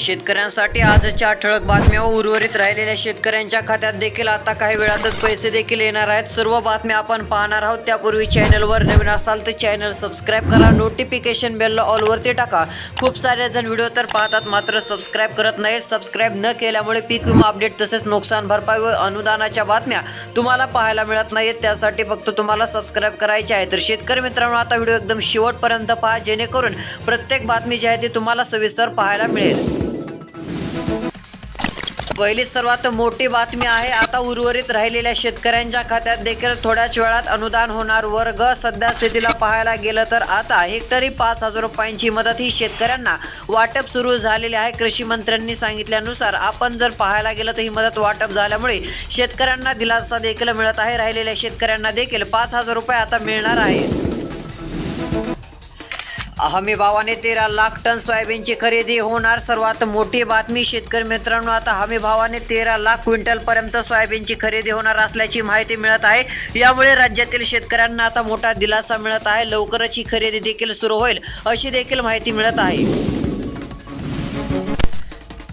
शेतकऱ्यांसाठी आजच्या ठळक बातम्या व उर्वरित राहिलेल्या शेतकऱ्यांच्या खात्यात देखील आता काही वेळातच पैसे देखील येणार आहेत. सर्व बातम्या आपण पाहणार आहोत. त्यापूर्वी चॅनलवर नवीन असाल तर चॅनल सबस्क्राईब करा. नोटिफिकेशन बेलला ऑलवरती टाका. खूप सारे जण व्हिडिओ तर पाहतात मात्र सबस्क्राईब करत नाहीत. सबस्क्राईब न केल्यामुळे पीक विमा अपडेट तसेच नुकसान भरपाई व अनुदानाच्या बातम्या तुम्हाला पाहायला मिळत नाहीत. त्यासाठी फक्त तुम्हाला सबस्क्राईब करायचे आहे. तर शेतकरी मित्रांनो आता व्हिडिओ एकदम शेवटपर्यंत पहा. जेणेकरून प्रत्येक बातमी जी आहे ती तुम्हाला सविस्तर पाहायला मिळेल. पहिली सर्वात मोठी बातमी आहे. आता उर्वरित राहिलेल्या शेतकऱ्यांच्या खात्यात देखील थोड्याच वेळात अनुदान होणार. वर्ग सध्या स्थितीला पाहायला गेलं तर आता हेक्टरी पाच हजार रुपयांची मदत ही शेतकऱ्यांना वाटप सुरू झालेली आहे. कृषी मंत्र्यांनी सांगितल्यानुसार आपण जर पाहायला गेलं तर ही मदत वाटप झाल्यामुळे शेतकऱ्यांना दिलासा देखील मिळत आहे. राहिलेल्या शेतकऱ्यांना देखील पाच हजार रुपये आता मिळणार आहेत. हमी भावाने तेरा लाख टन सोयाबीनची खरेदी होणार. सर्वात मोठी बातमी शेतकरी मित्रांनो आता हमी भावाने तेरा लाख क्विंटल पर्यंत सोयाबीनची खरेदी होणार असल्याची माहिती मिळत आहे. यामुळे राज्यातील शेतकऱ्यांना आता मोठा दिलासा मिळत आहे. लवकरच ही खरेदी देखील सुरू होईल अशी देखील माहिती मिळत आहे.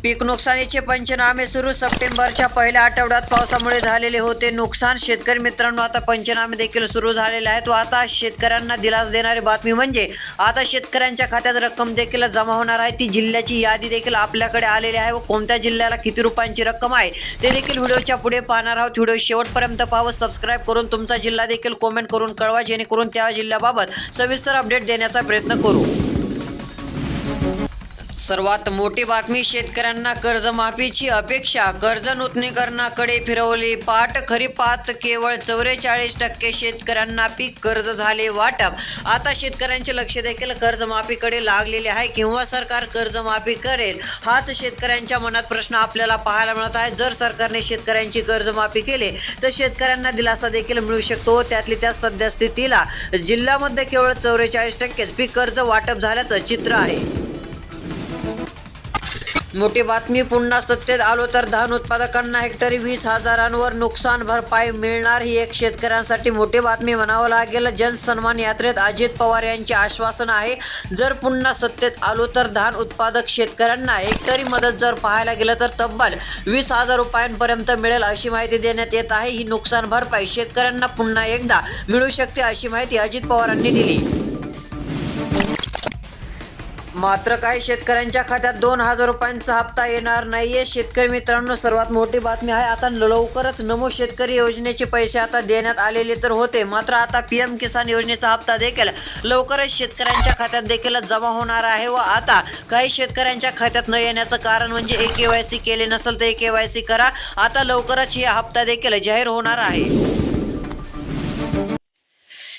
पीक नुकसानीचे पंचनामे सुरू. सप्टेंबरच्या पहिल्या आठवड्यात पावसामुळे झालेले होते नुकसान. शेतकरी मित्रांनो आता पंचनामे देखील सुरू झालेले आहेत. व आता शेतकऱ्यांना दिलास देणारी बातमी म्हणजे आता शेतकऱ्यांच्या खात्यात रक्कम देखील जमा होणार आहे. ती जिल्ह्याची यादी देखील आपल्याकडे आलेली आहे. व कोणत्या जिल्ह्याला किती रुपयांची रक्कम आहे ते देखील व्हिडिओच्या पुढे पाहणार आहोत. व्हिडिओ शेवटपर्यंत पाहावं सबस्क्राईब करून तुमचा जिल्हा देखील कॉमेंट करून कळवा जेणेकरून त्या जिल्ह्याबाबत सविस्तर अपडेट देण्याचा प्रयत्न करू. सर्वात मोठी बातमी शेतकऱ्यांना कर्जमाफीची अपेक्षा. कर्ज नूतनीकरणाकडे फिरवली पाठ खरीपात केवळ चौवेचाळीस टक्के शेतकऱ्यांना पीक कर्ज झाले वाटप. आता शेतकऱ्यांचे लक्ष देखील कर्जमाफीकडे लागलेले आहे. किंवा सरकार कर्जमाफी करेल? हाच शेतकऱ्यांच्या मनात प्रश्न आपल्याला पाहायला मिळत आहे. जर सरकारने शेतकऱ्यांची कर्जमाफी केली तर शेतकऱ्यांना दिलासा देखील मिळू शकतो. त्यातली त्या सद्यस्थितीला जिल्ह्यामध्ये केवळ चौवेचाळीस टक्केच पीक कर्ज वाटप झाल्याचं चित्र आहे. मोठी बातमी पुन्हा सत्तेत आलो तर धान उत्पादकांना हेक्टरी वीस हजारांवर नुकसान भरपाई मिळणार ही एक शेतकऱ्यांसाठी मोठी बातमी म्हणावं लागेल. जनसन्मान यात्रेत अजित पवार यांचे आश्वासन आहे. जर पुन्हा सत्तेत आलो तर धान उत्पादक शेतकऱ्यांना हेक्टरी मदत जर पाहायला गेलं तर तब्बल वीस हजार रुपयांपर्यंत मिळेल अशी माहिती देण्यात येत आहे. ही नुकसान भरपाई शेतकऱ्यांना पुन्हा एकदा मिळू शकते अशी माहिती अजित पवारांनी दिली. मात्र काही शेतकऱ्यांच्या खात्यात दोन हजार रुपयांचा हप्ता येणार नाहीये. शेतकरी मित्रांनो सर्वात मोठी बातमी आहे आता लवकरच नमो शेतकरी योजनेचे पैसे आता देण्यात आलेले तर होते. मात्र आता पी एम किसान योजनेचा हप्ता देखील लवकरच शेतकऱ्यांच्या खात्यात देखील जमा होणार आहे व आता काही शेतकऱ्यांच्या खात्यात न येण्याचं कारण म्हणजे ए के वाय सी केले नसेल तर ए के वाय सी करा. आता लवकरच हा हप्ता देखील जाहीर होणार आहे.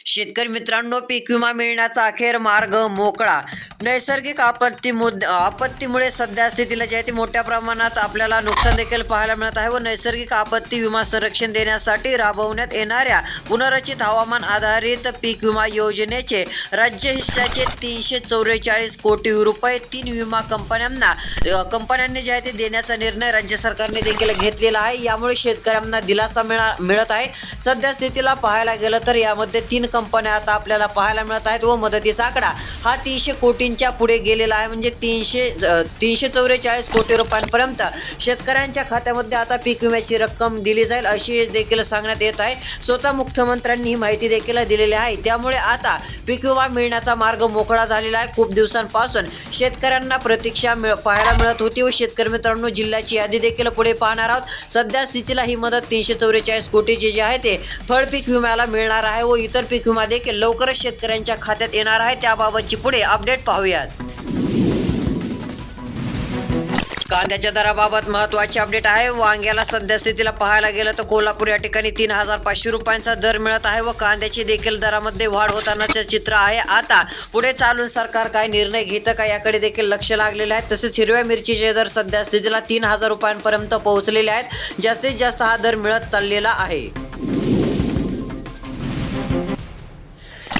शेतकरी मित्रांनो पीक विमा मिळण्याचा अखेर मार्ग मोकळा. नैसर्गिक आपत्ती मुद आपत्तीमुळे सध्या स्थितीला जे आहे ते मोठ्या प्रमाणात आपल्याला नुकसान देखील पाहायला मिळत आहे व नैसर्गिक आपत्ती विमा संरक्षण देण्यासाठी राबवण्यात येणाऱ्या पुनर्रचित हवामान आधारित पीक विमा योजनेचे राज्य हिस्साचे तीनशे चौवेचाळीस कोटी रुपये तीन विमा कंपन्यांना कंपन्यांनी जे आहे ते देण्याचा निर्णय राज्य सरकारने देखील घेतलेला आहे. यामुळे शेतकऱ्यांना दिलासा मिळा मिळत आहे. सध्या स्थितीला पाहायला गेलं तर यामध्ये तीन कंपन्या आता आपल्याला पाहायला मिळत आहेत. व मदतीचा आकडा. हा तीनशे कोटींच्या पुढे गेलेला आहे. म्हणजे तीनशे तीनशे चौवेचाळीस कोटी रुपयांपर्यंत शेतकऱ्यांच्या खात्यामध्ये आता पीक विम्याची रक्कम दिली जाईल अशी देखील सांगण्यात येत आहे. स्वतः मुख्यमंत्र्यांनी ही माहिती देखील दिलेली आहे. त्यामुळे आता पीक विमा मिळण्याचा मार्ग मोकळा झालेला आहे. खूप दिवसांपासून शेतकऱ्यांना प्रतीक्षा मिळ पाहायला मिळत होती व शेतकरी मित्रांनो जिल्ह्याची यादी देखील पुढे पाहणार आहोत. सध्या स्थितीला ही मदत तीनशे चौवेचाळीस कोटीची जी आहे ते फळ पीक विम्याला मिळणार आहे व इतर पीक विमा देखील लवकरच शेतकऱ्यांच्या खात्यात येणार आहे. त्याबाबतची पुढे अपडेट पाहूयात. कांद्याच्या दराबाबत महत्त्वाची अपडेट आहे. वांग्याला सध्या स्थितीला पाहायला गेलं तर कोल्हापूर या ठिकाणी तीन हजार पाचशे रुपयांचा दर मिळत आहे व कांद्याची देखील दरामध्ये वाढ होतानाचे चित्र आहे. आता पुढे चालून सरकार काय निर्णय घेतं का याकडे देखील लक्ष लागलेलं आहे. तसेच हिरव्या मिरचीचे दर सध्या स्थितीला तीन हजार रुपयांपर्यंत पोहोचलेले आहेत. जास्तीत जास्त हा दर मिळत चाललेला आहे.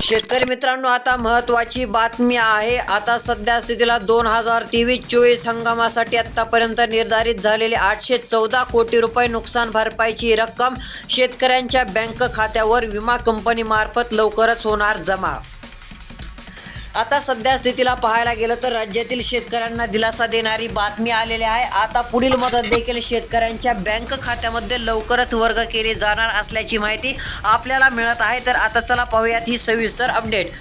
शेतकरी मित्रांनो आता महत्त्वाची बातमी आहे. आता सध्या स्थितीला दोन हजार तेवीस चोवीस हंगामासाठी आत्तापर्यंत निर्धारित झालेले आठशे चौदा कोटी रुपये नुकसान भरपाईची रक्कम शेतकऱ्यांच्या बँक खात्यावर विमा कंपनीमार्फत लवकरच होणार जमा. आता सध्या स्थितीला पाहायला गेलं तर राज्यातील शेतकऱ्यांना दिलासा देणारी बातमी आलेली आहे. आता पुढील मदत देखील शेतकऱ्यांच्या बँक खात्यामध्ये लवकरच वर्ग केली जाणार असल्याची माहिती आपल्याला मिळत आहे. तर आता चला पाहूयात ही सविस्तर अपडेट.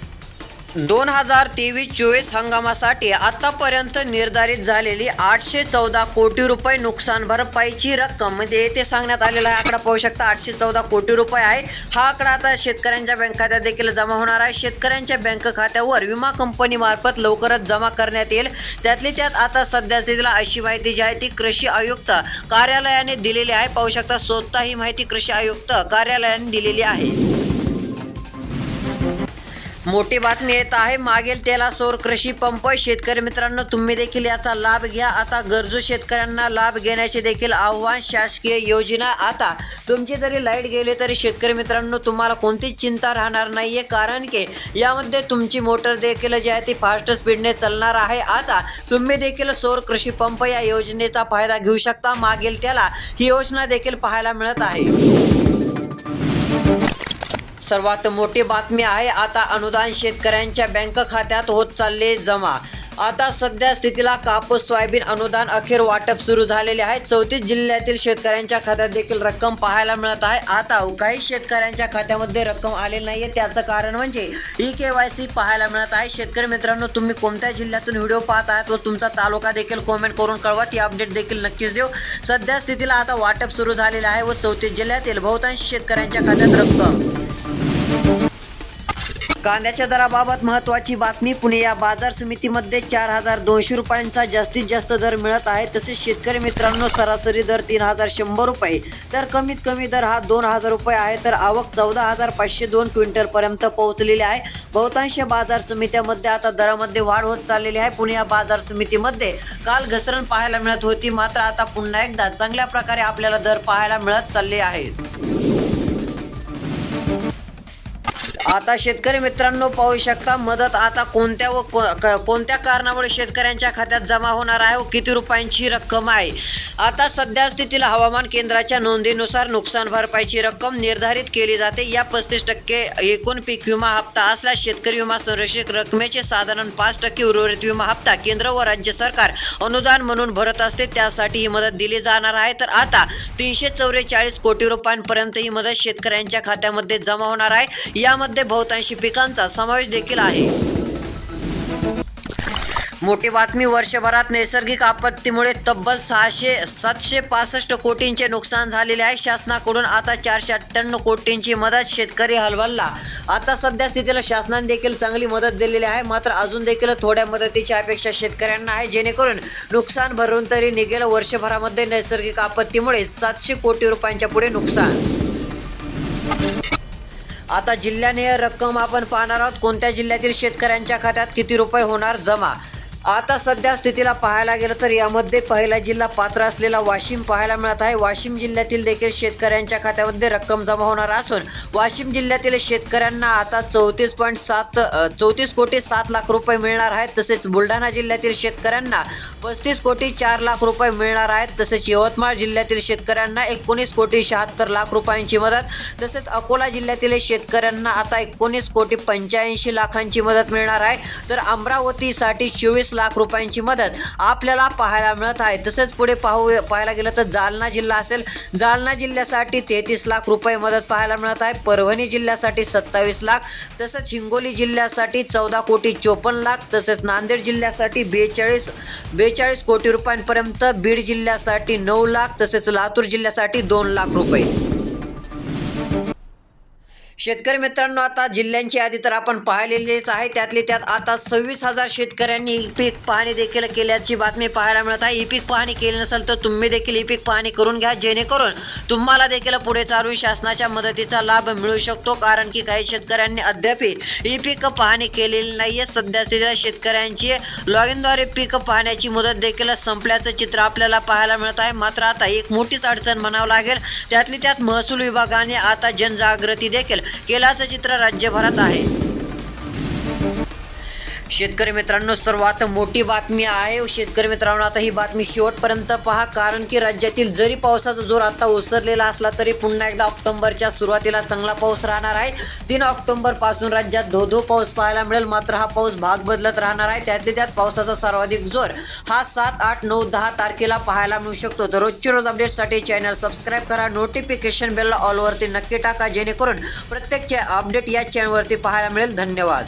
दोन हजार तेवीस चोवीस हंगामासाठी आतापर्यंत निर्धारित झालेली आठशे चौदा कोटी रुपये नुकसान भरपाईची रक्कम म्हणजे येथे सांगण्यात आलेला आहे आकडा पाहू शकता आठशे चौदा कोटी रुपये आहे. हा आकडा आता शेतकऱ्यांच्या बँक खात्यात देखील जमा होणार आहे. शेतकऱ्यांच्या बँक खात्यावर विमा कंपनीमार्फत लवकरच जमा करण्यात येईल. त्यातली त्यात आता सध्या स्थितीला अशी माहिती जी आहे ती कृषी आयुक्त कार्यालयाने दिलेली आहे. पाहू शकता स्वतः ही माहिती कृषी आयुक्त कार्यालयाने दिलेली आहे. मोठी बातमी येत आहे मागेल तेला सौर कृषी पंप शेतकरी मित्रांनो तुम्ही देखील याचा लाभ घ्या. आता गरजू शेतकऱ्यांना लाभ घेण्याचे देखील आव्हान शासकीय योजना. आता तुमची जरी लाइट गेली तरी शेतकरी मित्रांनो तुम्हाला कोणतीच चिंता राहणार नाही आहे कारण की यामध्ये तुमची मोटर देखील जी आहे ती फास्ट स्पीडने चालणार आहे. आता तुम्ही देखील सौर कृषी पंप या योजनेचा फायदा घेऊ शकता. मागेल त्याला ही योजना देखील पाहायला मिळत आहे. सर्वात मोठी बातमी आहे आता अनुदान शेतकऱ्यांच्या बँक खात्यात होत चालले जमा. आता सध्या स्थितीला कापूस सोयाबीन अनुदान अखेर वाटप सुरू झालेले आहे. चौतीस जिल्ह्यातील शेतकऱ्यांच्या खात्यात देखील रक्कम पाहायला मिळत आहे. आता काही शेतकऱ्यांच्या खात्यामध्ये रक्कम आलेली नाहीये. त्याचं कारण म्हणजे ई के वाय सी पाहायला मिळत आहे. शेतकरी मित्रांनो तुम्ही कोणत्या जिल्ह्यातून व्हिडिओ पाहत आहात व तुमचा तालुका देखील कॉमेंट करून कळवा. ती अपडेट देखील नक्कीच देऊ. सध्या स्थितीला आता वाटप सुरू झालेलं आहे व चौतीस जिल्ह्यातील बहुतांश शेतकऱ्यांच्या खात्यात रक्कम. कांद्याच्या दराबाबत महत्त्वाची बातमी पुणे या बाजार समितीमध्ये चार हजार दोनशे रुपयांचा जास्तीत जास्त दर मिळत आहे. तसेच शेतकरी मित्रांनो सरासरी दर तीन हजार शंभर रुपये. तर कमीत कमी दर हा दोन हजार रुपये आहे. तर आवक चौदा हजार पाचशे दोन क्विंटलपर्यंत पोहोचलेली आहे. बहुतांश बाजार समित्यामध्ये आता दरामध्ये वाढ होत चाललेली आहे. पुणे या बाजार समितीमध्ये काल घसरण पाहायला मिळत होती. मात्र आता पुन्हा एकदा चांगल्या प्रकारे आपल्याला दर पाहायला मिळत चालले आहेत. आता शेतकरी मित्रांनो पाहू शकता मदत आता कोणत्या व को- क- कोणत्या कारणामुळे शेतकऱ्यांच्या खात्यात जमा होणार आहे व किती रुपयांची रक्कम आहे? आता सध्या स्थितीला हवामान केंद्राच्या नोंदीनुसार नुकसान भरपाईची रक्कम निर्धारित केली जाते. या पस्तीस टक्के एकूण पीक विमा हप्ता असल्यास शेतकरी विमा संरक्षक रकमेचे साधारण पाच टक्के उर्वरित विमा हप्ता केंद्र व राज्य सरकार अनुदान म्हणून भरत असते. त्यासाठी ही मदत दिली जाणार आहे. तर आता तीनशे चौवेचाळीस कोटी रुपयांपर्यंत ही मदत शेतकऱ्यांच्या खात्यामध्ये जमा होणार आहे. यामध्ये बहुतांशी पिकांचा समावेश देखील आहे. मोठी बातमी वर्षभरात नैसर्गिक आपत्तीमुळे तब्बल सहाशे सातशे पासष्ट कोटींचे नुकसान झालेले आहे. शासनाकडून आता चारशे अठ्ठ्याण्णव कोटींची मदत शेतकरी हलवलला आता सध्या स्थितीला शासनाने देखील चांगली मदत दिलेली आहे. मात्र अजून देखील थोड्या मदतीची अपेक्षा शेतकऱ्यांना आहे. जेणेकरून नुकसान भरून तरी निघेल. वर्षभरामध्ये नैसर्गिक आपत्तीमुळे सातशे कोटी रुपयांच्या पुढे नुकसान. आता जिल्ह्याने रक्कम आपण पाहणार आहोत. कोणत्या जिल्ह्यातील शेतकऱ्यांच्या खात्यात किती रुपये होणार जमा? आता सध्या स्थितीला पाहायला गेलं तर यामध्ये पहिला जिल्हा पात्र असलेला वाशिम पाहायला मिळत आहे. वाशिम जिल्ह्यातील देखील शेतकऱ्यांच्या खात्यामध्ये रक्कम जमा होणार असून वाशिम जिल्ह्यातील शेतकऱ्यांना आता चौतीस पॉईंट सात चौतीस कोटी सात लाख रुपये मिळणार आहेत. तसेच बुलढाणा जिल्ह्यातील शेतकऱ्यांना पस्तीस कोटी चार लाख रुपये मिळणार आहेत. तसेच यवतमाळ जिल्ह्यातील शेतकऱ्यांना एकोणीस कोटी शहात्तर लाख रुपयांची मदत. तसेच अकोला जिल्ह्यातील शेतकऱ्यांना आता एकोणीस कोटी पंच्याऐंशी लाखांची मदत मिळणार आहे. तर अमरावतीसाठी चोवीस लाख रुपयांची मदत आपल्याला पाहायला मिळत आहे. तसेच पुढे पाहू पाहायला गेलं तर जालना जिल्हा असेल. जालना जिल्ह्यासाठी तेहतीस लाख रुपये मदत पाहायला मिळत आहे. परभणी जिल्ह्यासाठी सत्तावीस लाख तसंच हिंगोली जिल्ह्यासाठी चौदा कोटी चोपन्न लाख तसेच नांदेड जिल्ह्यासाठी बेचाळीस बेचाळीस कोटी रुपयांपर्यंत बीड जिल्ह्यासाठी नऊ लाख तसेच लातूर जिल्ह्यासाठी दोन लाख रुपये. शेतकरी मित्रांनो आता जिल्ह्यांची यादी तर आपण पाहिलेलीच आहे. त्यातली त्यात आता सव्वीस हजार शेतकऱ्यांनी ई पीक पाहणी देखील केल्याची बातमी पाहायला मिळत आहे. ई पीक पाहणी केली नसेल तर तुम्ही देखील ई पीक पाहणी करून घ्या. जेणेकरून तुम्हाला देखील पुढे चालून शासनाच्या मदतीचा लाभ मिळू शकतो. कारण की काही शेतकऱ्यांनी अद्याप ई पीक पाहणी केलेली नाही आहे सध्या शेतकऱ्यांची लॉग इनद्वारे पीक पाहण्याची मुदत देखील संपल्याचं चित्र आपल्याला पाहायला मिळत आहे. मात्र आता एक मोठीच अडचण म्हणावं लागेल. त्यातली त्यात महसूल विभागाने आता जनजागृती देखील केलाचं चित्र राज्यभरात आहे. शेतकरी मित्रांनो सर्वात मोठी बातमी आहे. शेतकरी मित्रांनो आता ही बातमी शेवटपर्यंत पहा. कारण की राज्यातील जरी पावसाचा जोर आता ओसरलेला असला तरी पुन्हा एकदा ऑक्टोबरच्या सुरुवातीला चांगला पाऊस राहणार आहे. तीन ऑक्टोबरपासून राज्यात धो धो पाऊस पाहायला मिळेल. मात्र हा पाऊस भाग बदलत राहणार आहे. त्यातल्या त्यात पावसाचा सर्वाधिक जोर हा सात आठ नऊ दहा तारखेला पाहायला मिळू शकतो. तर रोजची रोज अपडेटसाठी चॅनल सबस्क्राईब करा. नोटिफिकेशन बेल ऑलवरती नक्की टाका. जेणेकरून प्रत्येक अपडेट या चॅनलवरती पाहायला मिळेल. धन्यवाद.